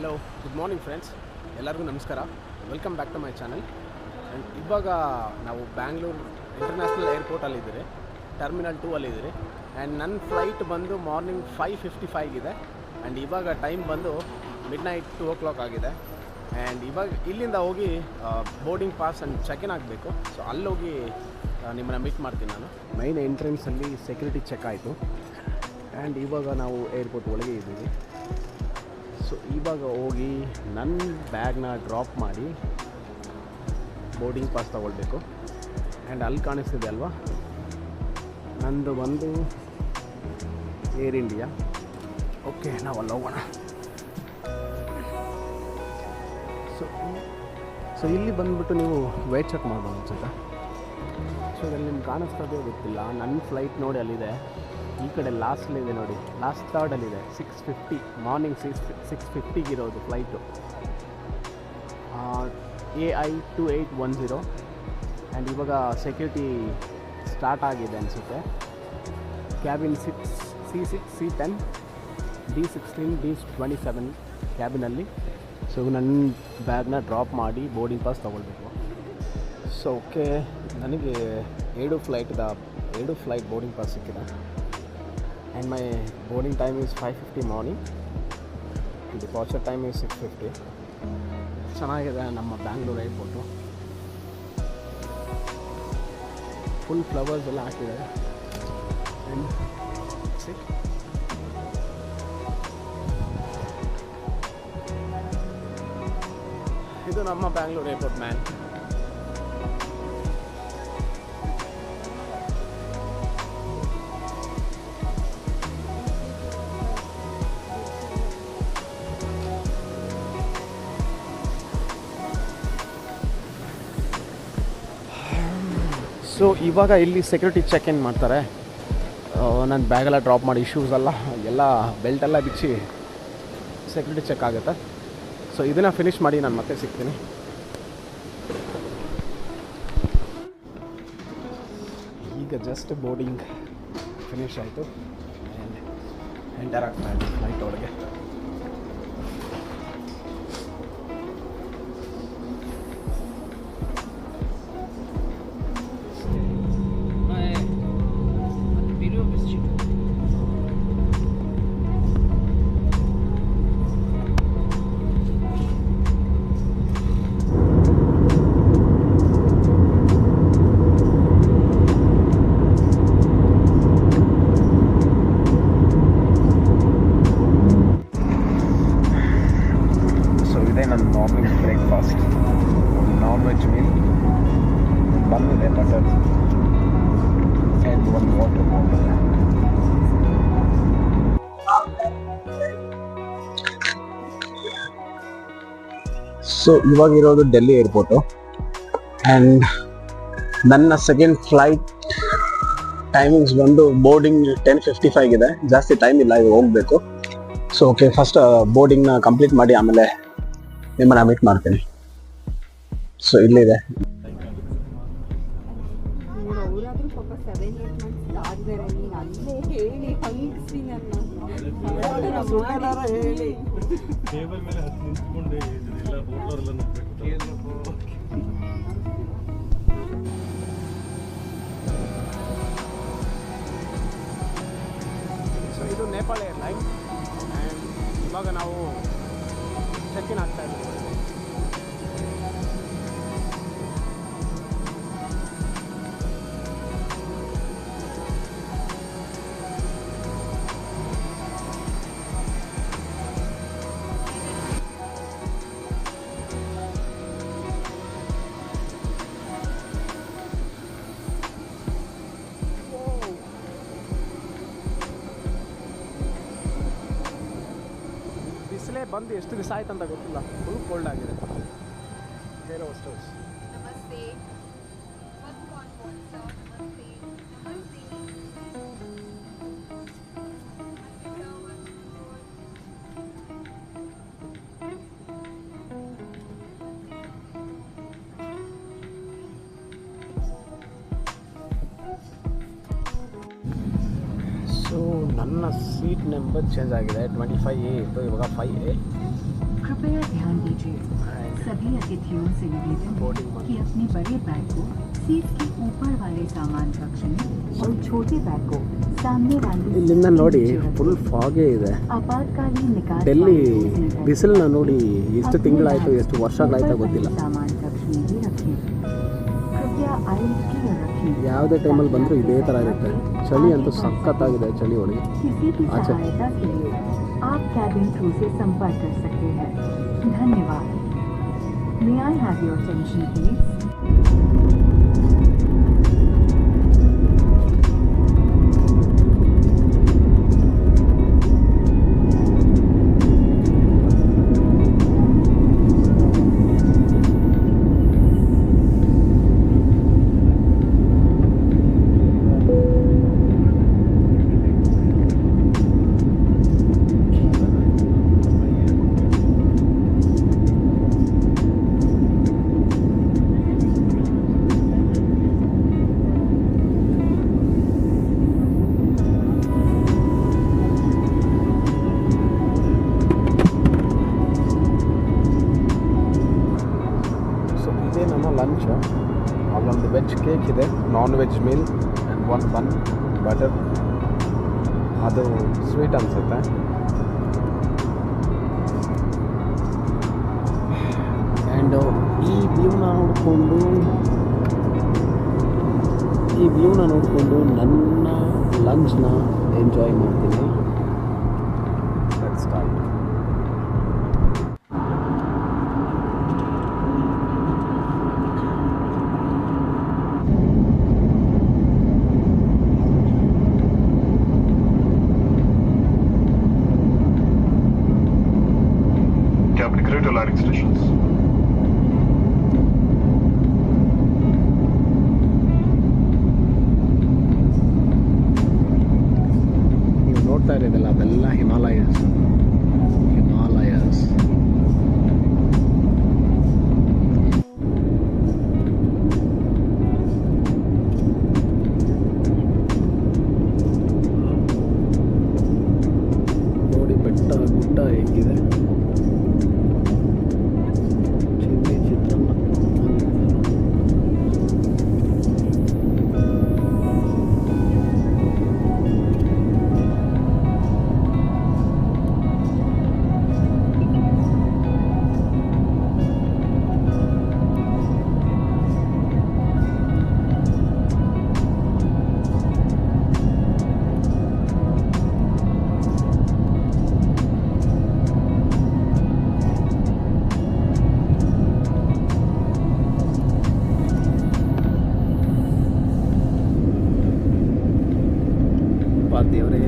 Hello good morning friends ಎಲ್ಲರಿಗೂ ನಮಸ್ಕಾರ. Welcome back to my channel and ಇವಾಗ ನಾವು ಬ್ಯಾಂಗ್ಳೂರು ಇಂಟರ್ನ್ಯಾಷನಲ್ ಏರ್ಪೋರ್ಟಲ್ಲಿದ್ದೀರಿ ಟರ್ಮಿನಲ್ ಟೂ ಅಲ್ಲಿದ್ದೀರಿ ಆ್ಯಂಡ್ ನನ್ನ ಫ್ಲೈಟ್ ಬಂದು ಮಾರ್ನಿಂಗ್ ಫೈವ್ ಫಿಫ್ಟಿ ಫೈವ್ ಇದೆ. ಆ್ಯಂಡ್ ಇವಾಗ ಟೈಮ್ ಬಂದು midnight two o'clock ಆಗಿದೆ. ಆ್ಯಂಡ್ ಇವಾಗ ಇಲ್ಲಿಂದ ಹೋಗಿ boarding pass and check in ಆಗಬೇಕು. ಸೊ ಅಲ್ಲೋಗಿ ನಿಮ್ಮನ್ನು ಮೀಟ್ ಮಾಡ್ತೀನಿ ನಾನು. ಮೈನ್ ಎಂಟ್ರೆನ್ಸಲ್ಲಿ ಸೆಕ್ಯೂರಿಟಿ ಚೆಕ್ ಆಯಿತು. ಆ್ಯಂಡ್ ಇವಾಗ ನಾವು ಏರ್ಪೋರ್ಟ್ ಒಳಗೆ ಇದ್ದೀವಿ. ಸೊ ಇವಾಗ ಹೋಗಿ ನನ್ನ ಬ್ಯಾಗ್ನ ಡ್ರಾಪ್ ಮಾಡಿ ಬೋರ್ಡಿಂಗ್ ಪಾಸ್ ತೊಗೊಳ್ಬೇಕು. ಆ್ಯಂಡ್ ಅಲ್ಲಿ ಕಾಣಿಸ್ತಿದೆ ಅಲ್ವಾ? ನಂದು ಬಂದು ಏರ್ ಇಂಡಿಯಾ. ಓಕೆ ನಾವು ಅಲ್ಲಿ ಹೋಗೋಣ. ಸೊ ಸೊ ಇಲ್ಲಿ ಬಂದುಬಿಟ್ಟು ನೀವು ವೇಟ್ ಚೆಕ್ ಮಾಡ್ಬೋದು ಅನ್ಸುತ್ತೆ ಸೊ ಅಲ್ಲಿ ನಿಮ್ಗೆ ಕಾಣಿಸ್ತದೆ ಗೊತ್ತಿಲ್ಲ. ನನ್ನ ಫ್ಲೈಟ್ ನೋಡಿ ಅಲ್ಲಿದೆ. ಈ ಕಡೆ ಲಾಸ್ಟಲ್ಲಿದೆ ನೋಡಿ. Last ಥರ್ಡಲ್ಲಿದೆ six fifty morning six six ಫಿಫ್ಟಿಗಿರೋದು flight A I two eight one zero and ಇವಾಗ ಸೆಕ್ಯೂರಿಟಿ ಸ್ಟಾರ್ಟ್ ಆಗಿದೆ ಅನಿಸುತ್ತೆ. Cabin six C six C ten D sixteen D twenty seven ಕ್ಯಾಬಿನಲ್ಲಿ so ನನ್ನ ಬ್ಯಾಗ್ನ ಡ್ರಾಪ್ ಮಾಡಿ ಬೋರ್ಡಿಂಗ್ ಪಾಸ್ ತೊಗೊಳ್ಬೇಕು. So okay ನನಗೆ ಏಳು ಫ್ಲೈಟ್ದ ಏಳು ಫ್ಲೈಟ್ ಬೋರ್ಡಿಂಗ್ ಪಾಸ್ ಸಿಕ್ಕಿದೆ. My boarding time is five fifty morning departure time is six fifty ಚೆನ್ನಾಗಿದೆ ನಮ್ಮ ಬ್ಯಾಂಗ್ಳೂರ್ ಏರ್ಪೋರ್ಟು ಫುಲ್ ಫ್ಲವರ್ಸ್ ಎಲ್ಲ ಹಾಕಿದ್ದಾರೆ. ಇದು ನಮ್ಮ ಬ್ಯಾಂಗ್ಳೂರು ಏರ್ಪೋರ್ಟ್ ಮ್ಯಾನ್ ಸೊ ಇವಾಗ ಇಲ್ಲಿ ಸೆಕ್ಯೂರಿಟಿ ಚೆಕ್ ಇನ್ ಮಾಡ್ತಾರೆ. ನನ್ನ ಬ್ಯಾಗೆಲ್ಲ ಡ್ರಾಪ್ ಮಾಡಿ ಶೂಸ್ ಎಲ್ಲ ಎಲ್ಲ ಬೆಲ್ಟೆಲ್ಲ ಬಿಚ್ಚಿ ಸೆಕ್ಯೂರಿಟಿ ಚೆಕ್ ಆಗುತ್ತೆ. ಸೊ ಇದನ್ನು ಫಿನಿಷ್ ಮಾಡಿ ನಾನು ಮತ್ತೆ ಸಿಗ್ತೀನಿ. ಈಗ ಜಸ್ಟ್ ಬೋರ್ಡಿಂಗ್ ಫಿನಿಶ್ ಆಯಿತು. ಎಂಟರ್ ಆಗ್ತಾ ಇದೆ ಫ್ಲೈಟ್ ಒಳಗೆ. ಮೀಲ್ ಬಂದಿದೆ butter and one water bottle so ಇವಾಗಿರೋದು Delhi airport and ನನ್ನ ಸೆಕೆಂಡ್ ಫ್ಲೈಟ್ ಟೈಮಿಂಗ್ಸ್ ಬಂದು ಬೋರ್ಡಿಂಗ್ ಟೆನ್ ಫಿಫ್ಟಿ ಫೈವ್ ಇದೆ. ಜಾಸ್ತಿ ಟೈಮ್ ಇಲ್ಲ ಈಗ ಹೋಗಬೇಕು. ಸೊ ಓಕೆ ಫಸ್ಟ್ ಬೋರ್ಡಿಂಗ್ನ ಕಂಪ್ಲೀಟ್ ಮಾಡಿ, ಆಮೇಲೆ ನಿಮ್ಮನ್ನು ಮೀಟ್ ಮಾಡ್ತೀನಿ. ಸೊ ಇಲ್ಲಿದೆ. ಇದು ನೇಪಾಳ ಏರ್ಲೈನ್ ಆ್ಯಂಡ್ ಇವಾಗ ನಾವು ಚೆಕ್ ಇನ್ ಆಗ್ತಾ ಇದ್ದೀವಿ. ಬಂದು ಎಷ್ಟು ದಿವಸ ಆಯ್ತು ಅಂತ ಗೊತ್ತಿಲ್ಲ. ಫುಲ್ ಕೋಲ್ಡ್ ಆಗಿದೆ. ಬೇರೆ ಹೋಸ್ಟೆಲ್ಸ್ ನನ್ನ ಸೀಟ್ ನಂಬರ್ ಚೇಂಜ್ ಆಗಿದೆ ಟ್ವೆಂಟಿ ಫೈವ್ ಎ ಇತ್ತು ಇವಾಗ ಫೈವ್ ಎ कृपया ध्यान दीजिए And सभी अतिथियों से निवेदन Boarding है one. कि अपने बड़े बैग को सीट के ऊपर वाले सामान कक्ष में और छोटे बैग को सामने वाली ಇಲ್ಲಿಂದ सीट के ನೋಡಿ नीचे रखें। ಫುಲ್ ಫಾಗೇ ಇದೆ आपातकालीन निकास ಡೆಲ್ಲಿ वाले सिलेंडर ಬಿಸಿಲನ್ನ ನೋಡಿ ಎಷ್ಟು अपने ತಿಂಗಳಾಯಿತು बैग ಎಷ್ಟು ವರ್ಷಗಳಾಯ್ತಾ ऊपर ಗೊತ್ತಿಲ್ಲ वाले सामान ಯಾವುದೇ ಟೈಮಲ್ಲಿ ಬಂದರೂ ಇದೇ ಥರ ಇರುತ್ತೆ ಚಳಿ ಅಂತೂ ಸಖತ್ತಾಗಿದೆ ಚಳಿ ಒಳಗೆ ಆಚೆ ಧನ್ಯವಾದ may I have your attention please non veg meal and one bun butter ಅದು ಸ್ವೀಟ್ ಅನಿಸುತ್ತೆ. ಆ್ಯಂಡ್ ಈ ವ್ಯೂನ ನೋಡಿಕೊಂಡು, ಈ ವ್ಯೂನ ನೋಡಿಕೊಂಡು ನನ್ನ ಲಂಚ್ನ ಎಂಜಾಯ್ ಮಾಡ್ತೀನಿ. later larynx tissues. ದೇವರೇ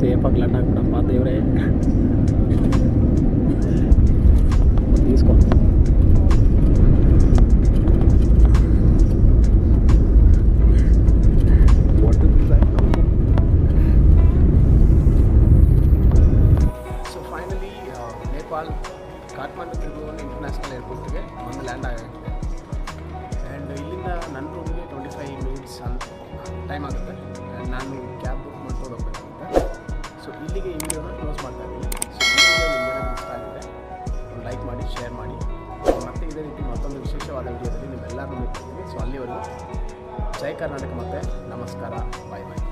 ಸೇಫಾಗಿ ಲ್ಯಾಂಡ್ ಆಗ್ಬಿಡಪ್ಪ ದೇವರೇ ತೀಸ್ಕೊ What is that? So finally Nepal Kathmandu Tribhuvan international ಏರ್ಪೋರ್ಟ್ಗೆ ಒಂದು ಲ್ಯಾಂಡ್ ಆಗಿದೆ. ಆ್ಯಂಡ್ ಇಲ್ಲಿಂದ ನನ್ನ ರೂಮ್ಗೆ ಟ್ವೆಂಟಿ ಫೈವ್ ಮಿನಿಟ್ಸ್ ಅಂತ ಟೈಮ್ ಆಗುತ್ತೆ. ಆ್ಯಂಡ್ ನಾನು ಕ್ಯಾಬ್ ಇಲ್ಲಿಗೆ ಈ ವಿಡಿಯೋನ ಕ್ಲೋಸ್ ಮಾಡ್ತಾ ಇದ್ದೀನಿ. ಈ ವಿಡಿಯೋ ಇಷ್ಟ ಆಗಿದೆ ಲೈಕ್ ಮಾಡಿ ಶೇರ್ ಮಾಡಿ. ಮತ್ತೆ ಇದೇ ರೀತಿ ಮತ್ತೊಂದು ವಿಶೇಷವಾದ ವಿಡಿಯೋದಲ್ಲಿ ನಿಮ್ಮೆಲ್ಲರೂ ಮೆಚ್ಚಿದ್ದೀನಿ ಸೊ ಅಲ್ಲಿವರೆಗೂ ಜೈ ಕರ್ನಾಟಕ ಮತ್ತು ನಮಸ್ಕಾರ. ಬಾಯ್ ಬಾಯ್